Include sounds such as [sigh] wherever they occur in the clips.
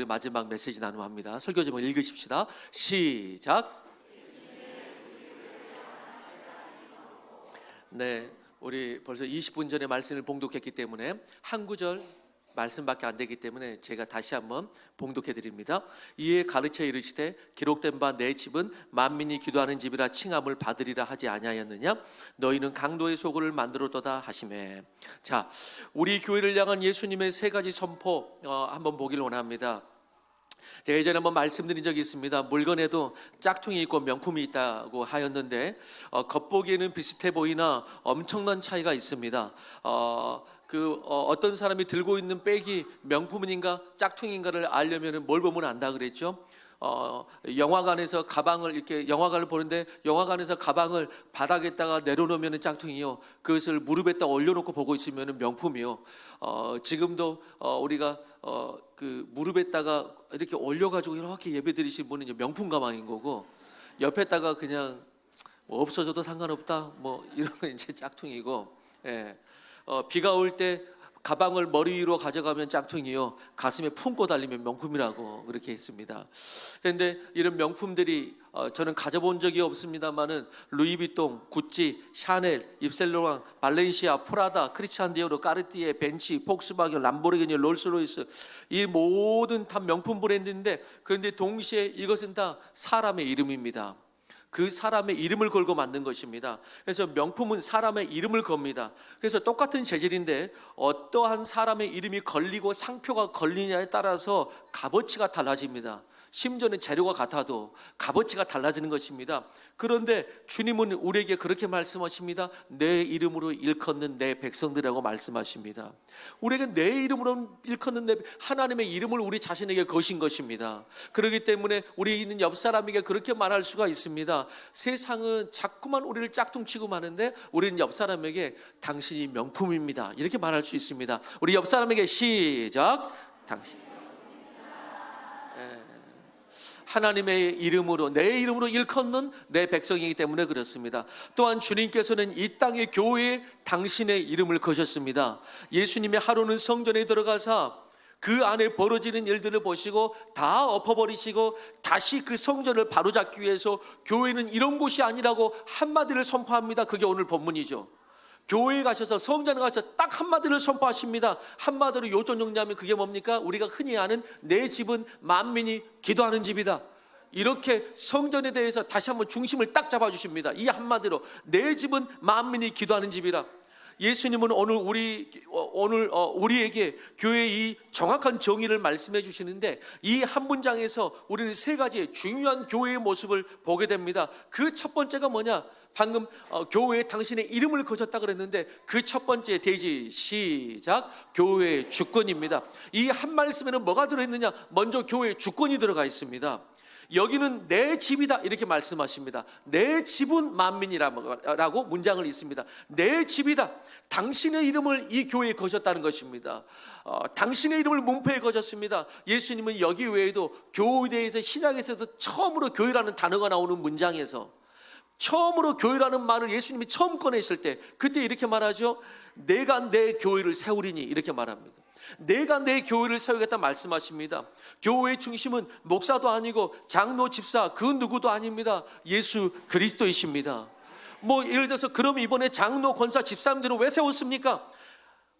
우리 마지막 메시지 나누어 합니다. 설교 제목 읽으십시다. 시작. 네, 우리 벌써 20분 전에 말씀을 봉독했기 때문에 한 구절 말씀밖에 안 되기 때문에 제가 다시 한번 봉독해 드립니다. 이에 가르쳐 이르시되 기록된 바 내 집은 만민이 기도하는 집이라 칭함을 받으리라 하지 아니하였느냐 너희는 강도의 소굴을 만들었도다 하시매 자 우리 교회를 향한 예수님의 세 가지 선포 어, 한번 보기를 원합니다. 제가 예전에 한번 말씀드린 적이 있습니다. 물건에도 짝퉁이 있고 명품이 있다고 하였는데 어, 겉보기에는 비슷해 보이나 엄청난 차이가 있습니다. 어, 그 어, 떤 사람이 들고 있는 백이 명품인가 짝퉁인가를 알려면 뭘 보면 안다 그랬죠? 어, 영화관에서 가방을 이렇게 영화관을 보는데 영화관에서 가방을 바닥에다가 내려놓으면 짝퉁이요. 그것을 무릎에다 올려놓고 보고 있으면 명품이요. 어, 지금도 어, 우리가 어, 그 무릎에다가 이렇게 올려가지고 이렇게 예배 드리신 분은 명품 가방인 거고 옆에다가 그냥 뭐 없어져도 상관없다 뭐 이런 건 [laughs] 이제 짝퉁이고 예. 어, 비가 올때 가방을 머리 위로 가져가면 짝퉁이요 가슴에 품고 달리면 명품이라고 그렇게 했습니다. 그런데 이런 명품들이 어, 저는 가져본 적이 없습니다만은 루이비통, 구찌, 샤넬, 입셀로랑, 발렌시아, 프라다, 크리스찬 디오르, 까르띠에, 벤치, 폭스바겐, 람보르기니, 롤스로이스 이 모든 다 명품 브랜드인데 그런데 동시에 이것은 다 사람의 이름입니다. 그 사람의 이름을 걸고 만든 것입니다. 그래서 명품은 사람의 이름을 겁니다. 그래서 똑같은 재질인데 어떠한 사람의 이름이 걸리고 상표가 걸리냐에 따라서 값어치가 달라집니다. 심지어는 재료가 같아도 값어치가 달라지는 것입니다. 그런데 주님은 우리에게 그렇게 말씀하십니다. 내 이름으로 일컫는 내 백성들이라고 말씀하십니다. 우리에게 내 이름으로 일컫는 내 하나님의 이름을 우리 자신에게 거신 것입니다. 그렇기 때문에 우리 있는 옆 사람에게 그렇게 말할 수가 있습니다. 세상은 자꾸만 우리를 짝퉁치고 마는데 우리는 옆 사람에게 당신이 명품입니다. 이렇게 말할 수 있습니다. 우리 옆 사람에게 시작 당신 하나님의 이름으로 내 이름으로 일컫는 내 백성이기 때문에 그렇습니다. 또한 주님께서는 이 땅의 교회에 당신의 이름을 거셨습니다. 예수님의 하루는 성전에 들어가사 그 안에 벌어지는 일들을 보시고 다 엎어버리시고 다시 그 성전을 바로잡기 위해서 교회는 이런 곳이 아니라고 한마디를 선포합니다. 그게 오늘 본문이죠. 교회에 가셔서 성전에 가서 딱 한마디를 선포하십니다. 한마디로 요점 정리하면 그게 뭡니까? 우리가 흔히 아는 내 집은 만민이 기도하는 집이다. 이렇게 성전에 대해서 다시 한번 중심을 딱 잡아주십니다. 이 한마디로 내 집은 만민이 기도하는 집이라. 예수님은 오늘 우리 어, 오늘 어, 우리에게 교회의 이 정확한 정의를 말씀해 주시는데 이 한 문장에서 우리는 세 가지의 중요한 교회의 모습을 보게 됩니다. 그 첫 번째가 뭐냐? 방금 어, 교회에 당신의 이름을 거셨다 그랬는데 그 첫 번째 대지 시작 교회의 주권입니다. 이 한 말씀에는 뭐가 들어 있느냐? 먼저 교회의 주권이 들어가 있습니다. 여기는 내 집이다 이렇게 말씀하십니다. 내 집은 만민이라고 문장을 있습니다. 내 집이다. 당신의 이름을 이 교회에 거셨다는 것입니다. 어, 당신의 이름을 문패에 거셨습니다. 예수님은 여기 외에도 교회에서 신약에서 처음으로 교회라는 단어가 나오는 문장에서 처음으로 교회라는 말을 예수님이 처음 꺼내실 때 그때 이렇게 말하죠. 내가 내 교회를 세우리니 이렇게 말합니다. 내가 내 교회를 세우겠다 말씀하십니다. 교회의 중심은 목사도 아니고 장로 집사 그 누구도 아닙니다. 예수 그리스도이십니다. 뭐 예를 들어서 그럼 이번에 장로 권사 집사님들을 왜 세웠습니까?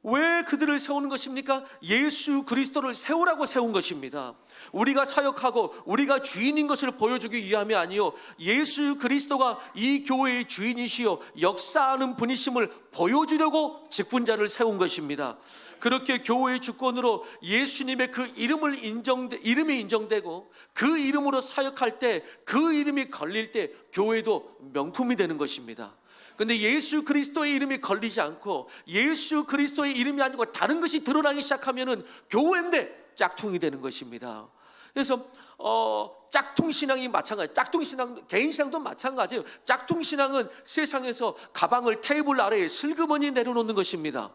왜 그들을 세우는 것입니까? 예수 그리스도를 세우라고 세운 것입니다. 우리가 사역하고 우리가 주인인 것을 보여주기 위함이 아니요 예수 그리스도가 이 교회의 주인이시요 역사하는 분이심을 보여주려고 직분자를 세운 것입니다. 그렇게 교회의 주권으로 예수님의 그 이름을 인정 이름이 인정되고 그 이름으로 사역할 때 그 이름이 걸릴 때 교회도 명품이 되는 것입니다. 근데 예수 그리스도의 이름이 걸리지 않고 예수 그리스도의 이름이 아니고 다른 것이 드러나기 시작하면은 교회인데 짝퉁이 되는 것입니다. 그래서 어, 짝퉁 신앙이 마찬가지. 짝퉁 신앙 개인 신앙도 마찬가지예요. 짝퉁 신앙은 세상에서 가방을 테이블 아래에 슬그머니 내려놓는 것입니다.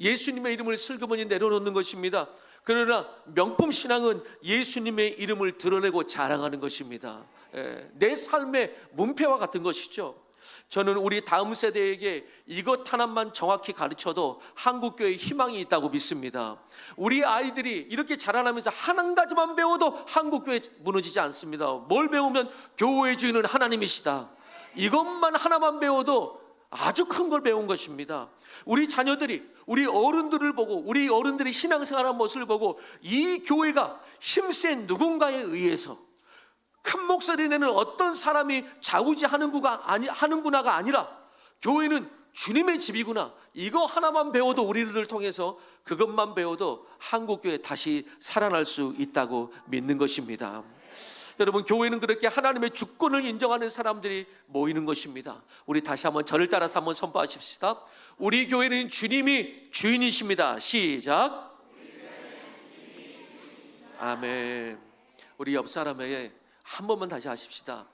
예수님의 이름을 슬그머니 내려놓는 것입니다. 그러나 명품 신앙은 예수님의 이름을 드러내고 자랑하는 것입니다. 예, 내 삶의 문패와 같은 것이죠. 저는 우리 다음 세대에게 이것 하나만 정확히 가르쳐도 한국 교회에 희망이 있다고 믿습니다. 우리 아이들이 이렇게 자라나면서 한 가지만 배워도 한국 교회 무너지지 않습니다. 뭘 배우면 교회의 주인은 하나님이시다. 이것만 하나만 배워도 아주 큰 걸 배운 것입니다. 우리 자녀들이 우리 어른들을 보고 우리 어른들이 신앙생활하는 모습을 보고 이 교회가 힘센 누군가에 의해서 큰 목소리 내는 어떤 사람이 좌우지하는구가 아니 하는구나가 아니라 교회는 주님의 집이구나. 이거 하나만 배워도 우리들을 통해서 그것만 배워도 한국 교회 다시 살아날 수 있다고 믿는 것입니다. 여러분 교회는 그렇게 하나님의 주권을 인정하는 사람들이 모이는 것입니다. 우리 다시 한번 저를 따라서 한번 선포하십시다. 우리 교회는 주님이 주인이십니다. 시작. 아멘. 우리 옆 사람에게 한 번만 다시 하십시다.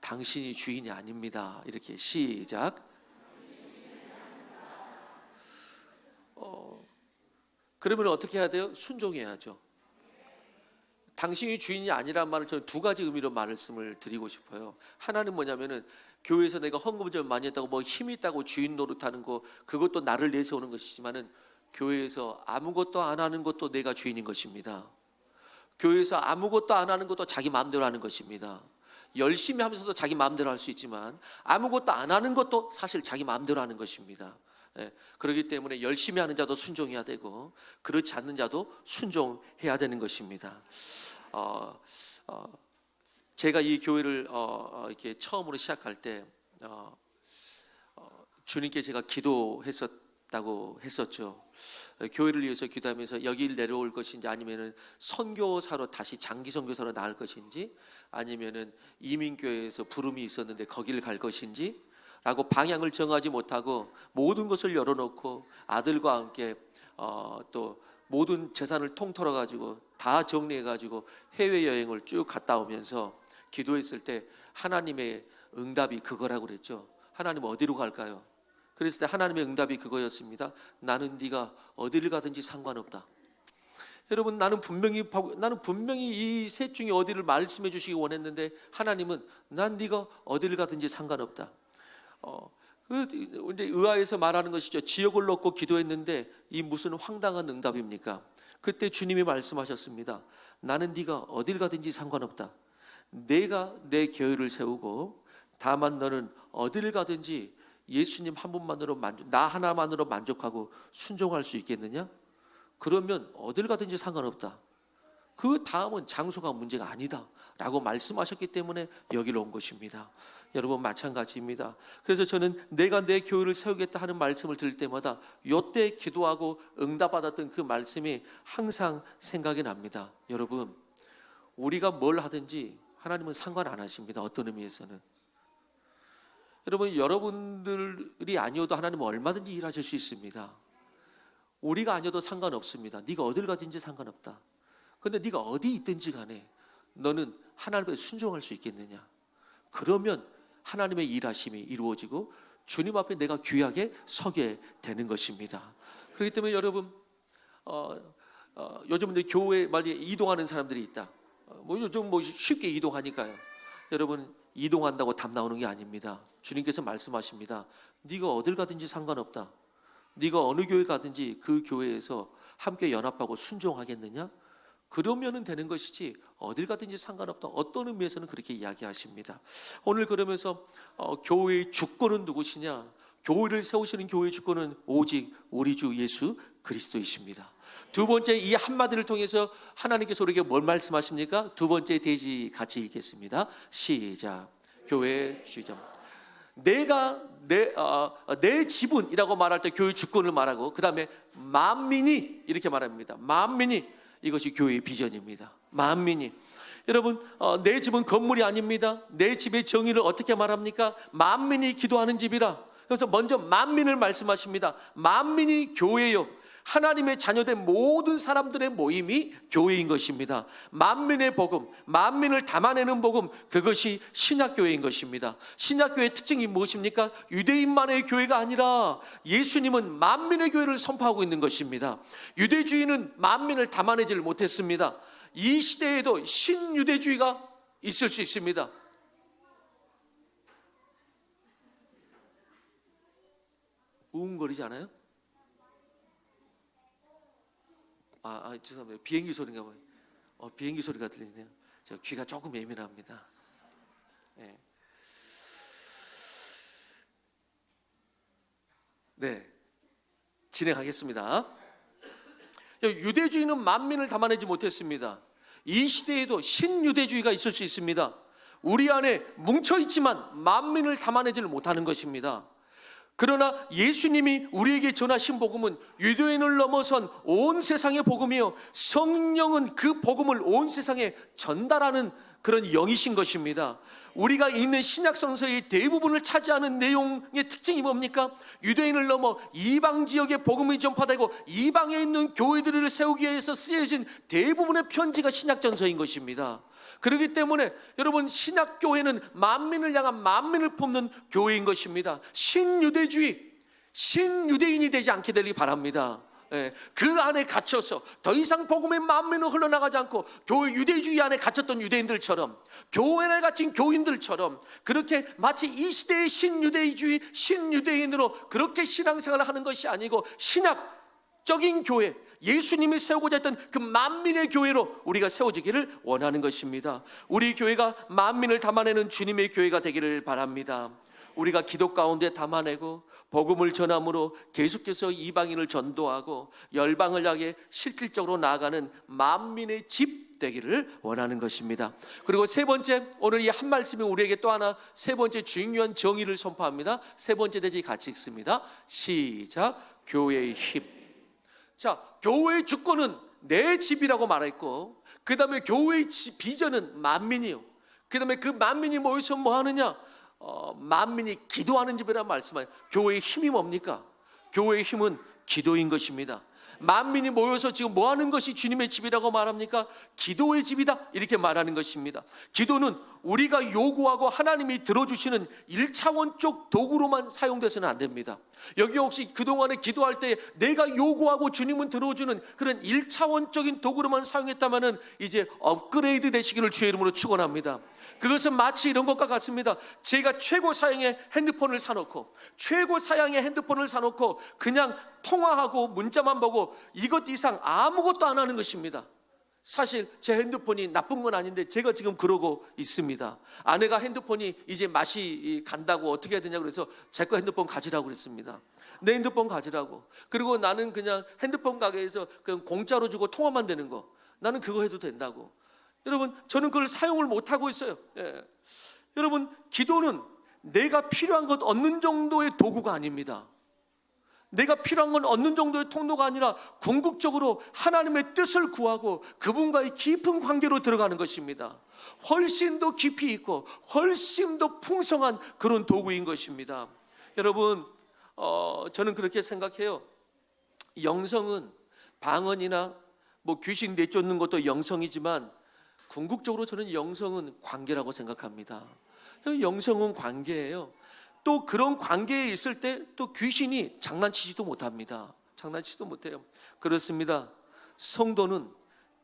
당신이 주인이 아닙니다. 이렇게 시작. 어, 그러면 어떻게 해야 돼요? 순종해야죠. 당신이 주인이 아니란 말을 저는 두 가지 의미로 말씀을 드리고 싶어요. 하나는 뭐냐면은 교회에서 내가 헌금을 좀 많이 했다고 뭐 힘이 있다고 주인 노릇하는 거 그것도 나를 내세우는 것이지만은 교회에서 아무것도 안 하는 것도 내가 주인인 것입니다. 교회에서 아무것도 안 하는 것도 자기 마음대로 하는 것입니다. 열심히 하면서도 자기 마음대로 할 수 있지만 아무것도 안 하는 것도 사실 자기 마음대로 하는 것입니다. 예, 그렇기 때문에 열심히 하는 자도 순종해야 되고 그렇지 않는 자도 순종해야 되는 것입니다. 어, 어, 제가 이 교회를 어, 어, 이렇게 처음으로 시작할 때 어, 어, 주님께 제가 기도했었 다고 했었죠. 어, 교회를 위해서 기도하면서 여기를 내려올 것인지 아니면은 선교사로 다시 장기 선교사로 나갈 것인지 아니면은 이민교회에서 부름이 있었는데 거기를 갈 것인지 라고 방향을 정하지 못하고 모든 것을 열어놓고 아들과 함께 어, 또 모든 재산을 통틀어 가지고 다 정리해 가지고 해외 여행을 쭉 갔다 오면서 기도했을 때 하나님의 응답이 그거라고 그랬죠. 하나님 어디로 갈까요? 그랬을 때 하나님의 응답이 그거였습니다. 나는 네가 어디를 가든지 상관없다. 여러분 나는 분명히 나는 분명히 이 셋 중에 어디를 말씀해 주시기 원했는데 하나님은 난 네가 어디를 가든지 상관없다. 어, 그 이제 의아해서 말하는 것이죠. 지역을 놓고 기도했는데 이 무슨 황당한 응답입니까? 그때 주님이 말씀하셨습니다. 나는 네가 어딜 가든지 상관없다. 내가 내 계획을 세우고 다만 너는 어디를 가든지 예수님 한 분만으로 만족, 나 하나만으로 만족하고 순종할 수 있겠느냐? 그러면 어딜 가든지 상관없다. 그 다음은 장소가 문제가 아니다 라고 말씀하셨기 때문에 여기로 온 것입니다. 여러분 마찬가지입니다. 그래서 저는 내가 내 교회를 세우겠다 하는 말씀을 들을 때마다 요때 기도하고 응답받았던 그 말씀이 항상 생각이 납니다. 여러분 우리가 뭘 하든지 하나님은 상관 안 하십니다. 어떤 의미에서는 여러분 여러분들이 아니어도 하나님은 얼마든지 일하실 수 있습니다. 우리가 아니어도 상관없습니다. 네가 어딜 가든지 상관없다. 근데 네가 어디 있든지 간에 너는 하나님께 순종할 수 있겠느냐? 그러면 하나님의 일하심이 이루어지고 주님 앞에 내가 귀하게 서게 되는 것입니다. 그렇기 때문에 여러분 어, 어, 요즘 은 교회 말리 이동하는 사람들이 있다. 어, 뭐 요즘 뭐 쉽게 이동하니까요. 여러분 이동한다고 답 나오는 게 아닙니다. 주님께서 말씀하십니다. 네가 어딜 가든지 상관없다. 네가 어느 교회 가든지 그 교회에서 함께 연합하고 순종하겠느냐? 그러면은 되는 것이지 어딜 가든지 상관없다. 어떤 의미에서는 그렇게 이야기하십니다. 오늘 그러면서 어, 교회의 주권은 누구시냐? 교회를 세우시는 교회의 주권은 오직 우리 주 예수 그리스도이십니다. 두 번째 이 한마디를 통해서 하나님께서 우리에게 뭘 말씀하십니까? 두 번째 대지 같이 읽겠습니다. 시작. 교회 주점. 내가 내, 어, 내 지분이라고 말할 때 교회 주권을 말하고 그 다음에 만민이 이렇게 말합니다. 만민이 이것이 교회의 비전입니다. 만민이 여러분 어, 내 집은 건물이 아닙니다. 내 집의 정의를 어떻게 말합니까? 만민이 기도하는 집이라. 그래서 먼저 만민을 말씀하십니다. 만민이 교회요. 하나님의 자녀된 모든 사람들의 모임이 교회인 것입니다. 만민의 복음, 만민을 담아내는 복음, 그것이 신약교회인 것입니다. 신약교회의 특징이 무엇입니까? 유대인만의 교회가 아니라 예수님은 만민의 교회를 선포하고 있는 것입니다. 유대주의는 만민을 담아내질 못했습니다. 이 시대에도 신유대주의가 있을 수 있습니다. 우웅거리지 않아요? 아, 아 죄송합니다. 비행기 소리인가 봐요. 어, 비행기 소리가 들리네요. 제가 귀가 조금 예민합니다. 네. 네. 진행하겠습니다. 유대주의는 만민을 담아내지 못했습니다. 이 시대에도 신유대주의가 있을 수 있습니다. 우리 안에 뭉쳐 있지만 만민을 담아내지를 못하는 것입니다. 그러나 예수님이 우리에게 전하신 복음은 유대인을 넘어선 온 세상의 복음이요. 성령은 그 복음을 온 세상에 전달하는 그런 영이신 것입니다. 우리가 읽는 신약 성서의 대부분을 차지하는 내용의 특징이 뭡니까? 유대인을 넘어 이방 지역의 복음이 전파되고 이방에 있는 교회들을 세우기 위해서 쓰여진 대부분의 편지가 신약 전서인 것입니다. 그렇기 때문에 여러분 신약 교회는 만민을 향한 만민을 품는 교회인 것입니다. 신유대주의, 신유대인이 되지 않게 되기 바랍니다. 예, 그 안에 갇혀서 더 이상 복음의 만민은 흘러나가지 않고 교회 유대주의 안에 갇혔던 유대인들처럼 교회 안에 갇힌 교인들처럼 그렇게 마치 이 시대의 신유대주의 신유대인으로 그렇게 신앙생활을 하는 것이 아니고 신약 적인 교회 예수님이 세우고자 했던 그 만민의 교회로 우리가 세워지기를 원하는 것입니다. 우리 교회가 만민을 담아내는 주님의 교회가 되기를 바랍니다. 우리가 기도 가운데 담아내고 복음을 전함으로 계속해서 이방인을 전도하고 열방을 향해 실질적으로 나아가는 만민의 집 되기를 원하는 것입니다. 그리고 세 번째 오늘 이 한 말씀이 우리에게 또 하나 세 번째 중요한 정의를 선포합니다. 세 번째 대지 같이 읽습니다. 시작. 교회의 힘. 자, 교회의 주권은 내 집이라고 말했고, 그 다음에 교회의 비전은 만민이요. 그 다음에 그 만민이 모여서 뭐 하느냐? 어, 만민이 기도하는 집이라는 말씀은 교회의 힘이 뭡니까? 교회의 힘은 기도인 것입니다. 만민이 모여서 지금 뭐 하는 것이 주님의 집이라고 말합니까? 기도의 집이다. 이렇게 말하는 것입니다. 기도는 우리가 요구하고 하나님이 들어주시는 1차원적 도구로만 사용돼서는 안 됩니다. 여기 혹시 그동안에 기도할 때 내가 요구하고 주님은 들어주는 그런 1차원적인 도구로만 사용했다면 이제 업그레이드 되시기를 주의 이름으로 축원합니다. 그것은 마치 이런 것과 같습니다. 제가 최고 사양의 핸드폰을 사놓고 최고 사양의 핸드폰을 사놓고 그냥 통화하고 문자만 보고 이것 이상 아무것도 안 하는 것입니다. 사실 제 핸드폰이 나쁜 건 아닌데 제가 지금 그러고 있습니다. 아내가 핸드폰이 이제 맛이 간다고 어떻게 해야 되냐 그래서 제 거 핸드폰 가지라고 그랬습니다. 내 핸드폰 가지라고. 그리고 나는 그냥 핸드폰 가게에서 그냥 공짜로 주고 통화만 되는 거. 나는 그거 해도 된다고. 여러분, 저는 그걸 사용을 못 하고 있어요. 예. 여러분, 기도는 내가 필요한 것 얻는 정도의 도구가 아닙니다. 내가 필요한 건 얻는 정도의 통로가 아니라 궁극적으로 하나님의 뜻을 구하고 그분과의 깊은 관계로 들어가는 것입니다. 훨씬 더 깊이 있고 훨씬 더 풍성한 그런 도구인 것입니다. 여러분, 어, 저는 그렇게 생각해요. 영성은 방언이나 뭐 귀신 내쫓는 것도 영성이지만 궁극적으로 저는 영성은 관계라고 생각합니다. 영성은 관계예요. 또 그런 관계에 있을 때 또 귀신이 장난치지도 못합니다. 장난치지도 못해요. 그렇습니다. 성도는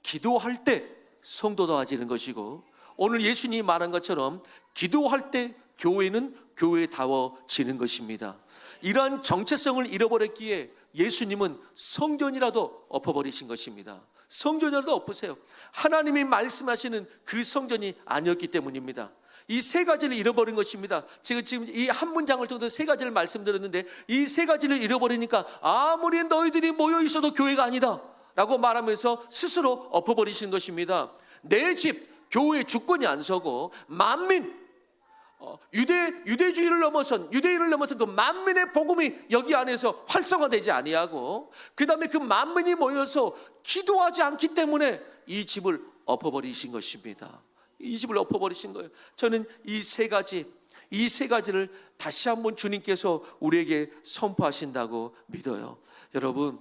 기도할 때 성도다워지는 것이고 오늘 예수님이 말한 것처럼 기도할 때 교회는 교회다워지는 것입니다. 이러한 정체성을 잃어버렸기에 예수님은 성전이라도 엎어버리신 것입니다. 성전이라도 엎으세요. 하나님이 말씀하시는 그 성전이 아니었기 때문입니다. 이 세 가지를 잃어버린 것입니다. 제가 지금 이 한 문장을 통해서 세 가지를 말씀드렸는데 이 세 가지를 잃어버리니까 아무리 너희들이 모여 있어도 교회가 아니다. 라고 말하면서 스스로 엎어버리신 것입니다. 내 집, 교회 주권이 안 서고 만민, 어, 유대 유대주의를 넘어선 유대인을 넘어선 그 만민의 복음이 여기 안에서 활성화되지 아니하고 그다음에 그 만민이 모여서 기도하지 않기 때문에 이 집을 엎어버리신 것입니다. 이 집을 엎어버리신 거예요. 저는 이 세 가지 이 세 가지를 다시 한번 주님께서 우리에게 선포하신다고 믿어요. 여러분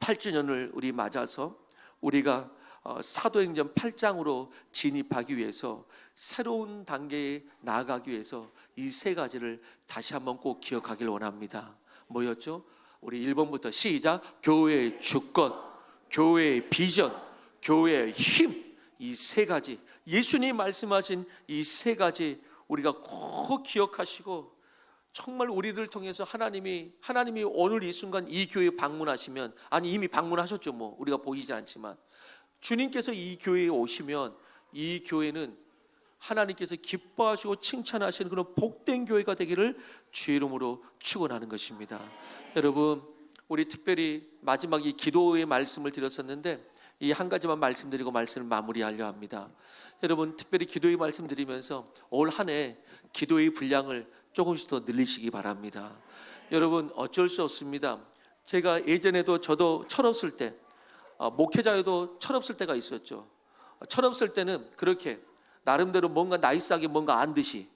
8주년을 우리 맞아서 우리가 어, 사도행전 8장으로 진입하기 위해서 새로운 단계에 나아가기 위해서 이 세 가지를 다시 한번 꼭 기억하길 원합니다. 뭐였죠? 우리 1번부터 시작. 교회의 주권, 교회의 비전, 교회의 힘. 이 세 가지. 예수님 말씀하신 이 세 가지 우리가 꼭 기억하시고 정말 우리들 통해서 하나님이 하나님이 오늘 이 순간 이 교회 방문하시면 아니 이미 방문하셨죠 뭐 우리가 보이지 않지만 주님께서 이 교회에 오시면 이 교회는 하나님께서 기뻐하시고 칭찬하시는 그런 복된 교회가 되기를 주의 이름으로 축원하는 것입니다. 여러분 우리 특별히 마지막 이 기도의 말씀을 드렸었는데 이 한 가지만 말씀드리고 말씀을 마무리하려 합니다. 여러분 특별히 기도의 말씀 드리면서 올 한 해 기도의 분량을 조금씩 더 늘리시기 바랍니다. 여러분 어쩔 수 없습니다. 제가 예전에도 저도 철없을 때 어, 목회자여도 철없을 때가 있었죠. 철없을 때는 그렇게 나름대로 뭔가 나이스하게 뭔가 안 듯이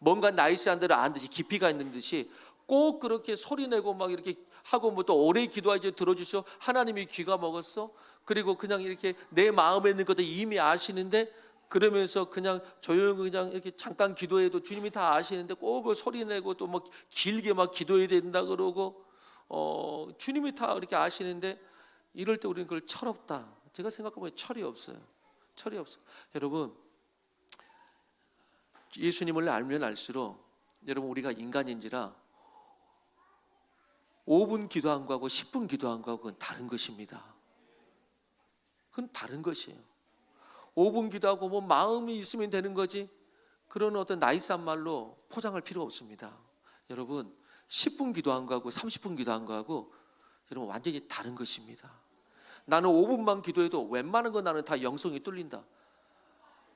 뭔가 나이스한 대로 안 듯이 깊이가 있는 듯이 꼭 그렇게 소리 내고 막 이렇게 하고 뭐 또 오래 기도하지 들어주셔 하나님이 귀가 먹었어 그리고 그냥 이렇게 내 마음에 있는 것도 이미 아시는데 그러면서 그냥 조용히 그냥 이렇게 잠깐 기도해도 주님이 다 아시는데 꼭그 소리 내고 또 막 길게 막 기도해야 된다 그러고 어 주님이 다 이렇게 아시는데 이럴 때 우리는 그걸 철없다. 제가 생각해보면 철이 없어요. 철이 없어. 여러분 예수님을 알면 알수록 여러분 우리가 인간인지라 5분 기도한 거하고 10분 기도한 거하고 그건 다른 것입니다. 그건 다른 것이에요. 5분 기도하고 뭐 마음이 있으면 되는 거지 그런 어떤 나이스한 말로 포장할 필요 없습니다. 여러분 10분 기도한 거하고 30분 기도한 거하고 여러분 완전히 다른 것입니다. 나는 5분만 기도해도 웬만한 건 나는 다 영성이 뚫린다.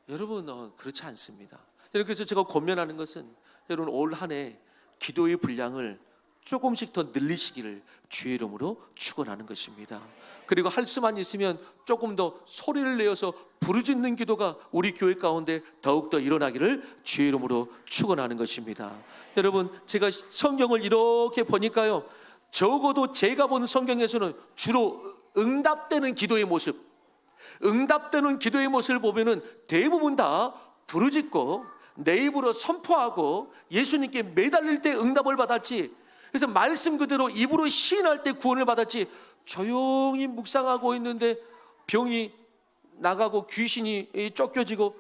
여러분 어, 그렇지 않습니다. 그래서 제가 권면하는 것은 여러분 올 한 해 기도의 분량을 조금씩 더 늘리시기를 주의 이름으로 축원하는 것입니다. 그리고 할 수만 있으면 조금 더 소리를 내어서 부르짖는 기도가 우리 교회 가운데 더욱 더 일어나기를 주의 이름으로 축원하는 것입니다. 여러분 제가 성경을 이렇게 보니까요. 적어도 제가 본 성경에서는 주로 응답되는 기도의 모습 응답되는 기도의 모습을 보면은 대부분 다 부르짖고 내 입으로 선포하고 예수님께 매달릴 때 응답을 받았지. 그래서 말씀 그대로 입으로 시인할 때 구원을 받았지. 조용히 묵상하고 있는데 병이 나가고 귀신이 쫓겨지고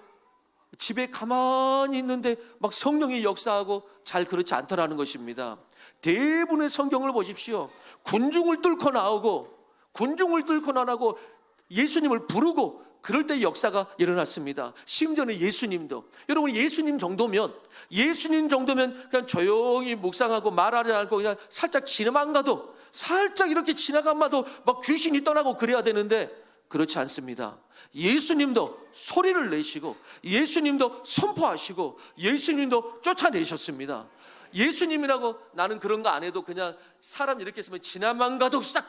집에 가만히 있는데 막 성령이 역사하고 잘 그렇지 않다라는 것입니다. 대부분의 성경을 보십시오. 군중을 뚫고 나오고 군중을 뚫고 나가고 예수님을 부르고 그럴 때 역사가 일어났습니다. 심지어는 예수님도 여러분 예수님 정도면 예수님 정도면 그냥 조용히 묵상하고 말하지 않고 그냥 살짝 지나만 가도 살짝 이렇게 지나가마도 막 귀신이 떠나고 그래야 되는데 그렇지 않습니다. 예수님도 소리를 내시고 예수님도 선포하시고 예수님도 쫓아내셨습니다. 예수님이라고 나는 그런 거 안 해도 그냥 사람 이렇게 있으면 지나만 가도 싹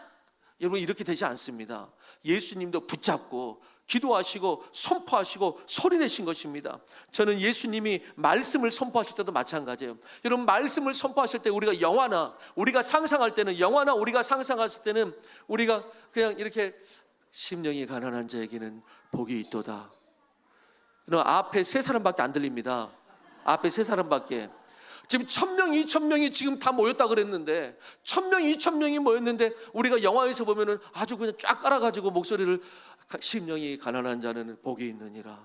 여러분 이렇게 되지 않습니다. 예수님도 붙잡고 기도하시고 선포하시고 소리 내신 것입니다. 저는 예수님이 말씀을 선포하실 때도 마찬가지예요. 여러분 말씀을 선포하실 때 우리가 영화나 우리가 상상할 때는 영화나 우리가 상상했을 때는 우리가 그냥 이렇게 심령이 가난한 자에게는 복이 있도다. 앞에 세 사람밖에 안 들립니다. 앞에 세 사람밖에. 지금 천 명, 이천 명이 지금 다 모였다 그랬는데 천 명, 이천 명이 모였는데 우리가 영화에서 보면은 아주 그냥 쫙 깔아가지고 목소리를 심령이 가난한 자는 복이 있느니라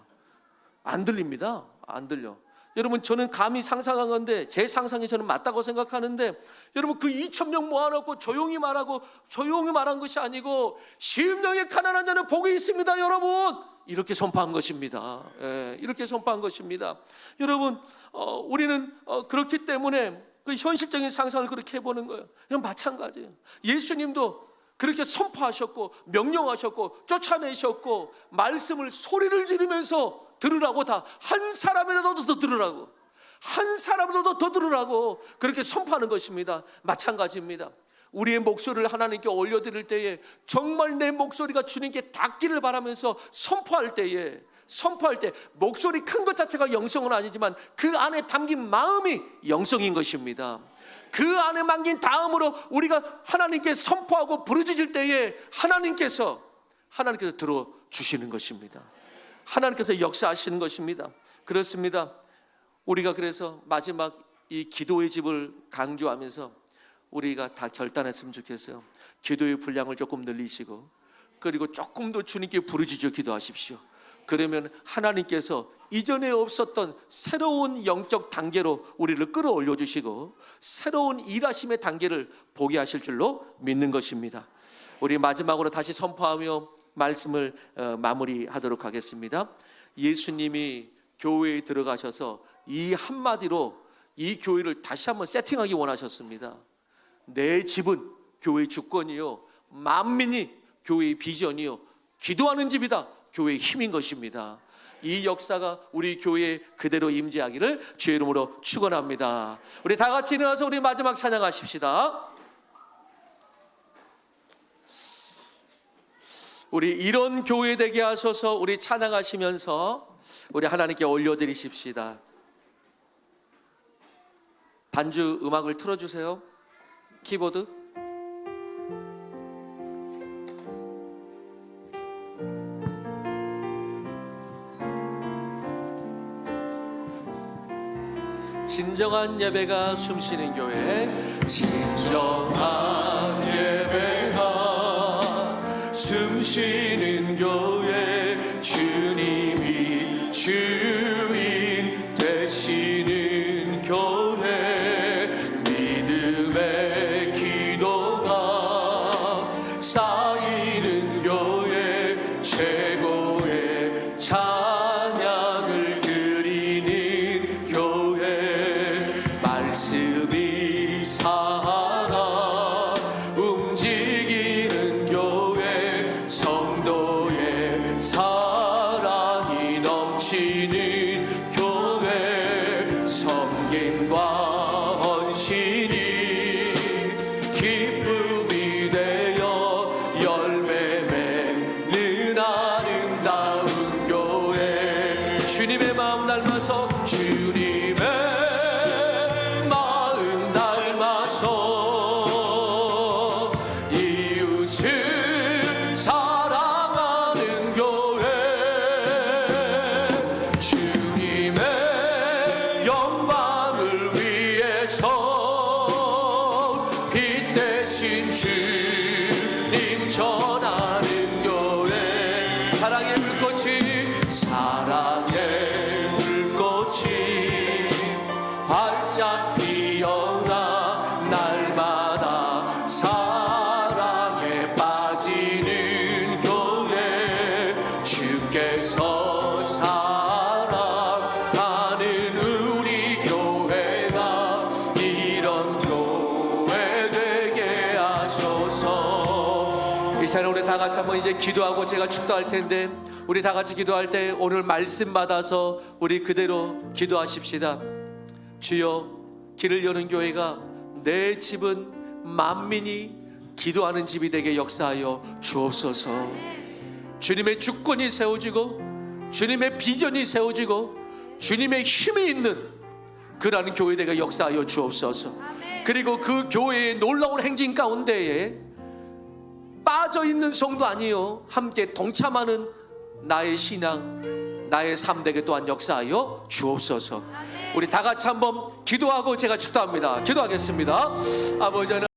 안 들립니다. 안 들려. 여러분 저는 감히 상상한 건데 제 상상이 저는 맞다고 생각하는데 여러분 그 2천 명 모아놓고 조용히 말하고 조용히 말한 것이 아니고 심령이 가난한 자는 복이 있습니다 여러분! 이렇게 선포한 것입니다. 예, 이렇게 선포한 것입니다. 여러분 어, 우리는 어, 그렇기 때문에 그 현실적인 상상을 그렇게 해보는 거예요. 이건 마찬가지예요. 예수님도 그렇게 선포하셨고 명령하셨고 쫓아내셨고 말씀을 소리를 지르면서 들으라고 다 한 사람이라도 더 들으라고 한 사람이라도 더 들으라고 그렇게 선포하는 것입니다. 마찬가지입니다. 우리의 목소리를 하나님께 올려드릴 때에 정말 내 목소리가 주님께 닿기를 바라면서 선포할 때에 선포할 때 목소리 큰 것 자체가 영성은 아니지만 그 안에 담긴 마음이 영성인 것입니다. 그 안에 담긴 다음으로 우리가 하나님께 선포하고 부르짖을 때에 하나님께서 하나님께서 들어 주시는 것입니다. 하나님께서 역사하시는 것입니다. 그렇습니다. 우리가 그래서 마지막 이 기도의 집을 강조하면서 우리가 다 결단했으면 좋겠어요. 기도의 분량을 조금 늘리시고 그리고 조금 더 주님께 부르짖어 기도하십시오. 그러면 하나님께서 이전에 없었던 새로운 영적 단계로 우리를 끌어올려 주시고 새로운 일하심의 단계를 보게 하실 줄로 믿는 것입니다. 우리 마지막으로 다시 선포하며 말씀을 어, 마무리하도록 하겠습니다. 예수님이 교회에 들어가셔서 이 한마디로 이 교회를 다시 한번 세팅하기 원하셨습니다. 내 집은 교회의 주권이요. 만민이 교회의 비전이요. 기도하는 집이다. 교회의 힘인 것입니다. 이 역사가 우리 교회에 그대로 임재하기를 주의 이름으로 축원합니다. 우리 다 같이 일어나서 우리 마지막 찬양하십시다. 우리 이런 교회 되게 하소서 우리 찬양하시면서 우리 하나님께 올려드리십시다. 반주 음악을 틀어주세요. 키보드. 진정한 예배가 숨쉬는 교회 진정한 숨쉬는 교회 주님이 주인 되시는 교회 믿음의 기도가 쌓이는 교회 하소서. 이 시간에 우리 다 같이 한번 이제 기도하고 제가 축도할 텐데 우리 다 같이 기도할 때 오늘 말씀 받아서 우리 그대로 기도하십시다. 주여 길을 여는 교회가 내 집은 만민이 기도하는 집이 되게 역사하여 주옵소서. 주님의 주권이 세워지고 주님의 비전이 세워지고 주님의 힘이 있는 그러한 교회대가 역사하여 주옵소서. 그리고 그 교회의 놀라운 행진 가운데에 빠져 있는 성도 아니요 함께 동참하는 나의 신앙, 나의 삶되게 또한 역사하여 주옵소서. 우리 다 같이 한번 기도하고 제가 축도합니다. 기도하겠습니다. 아버지 하나님.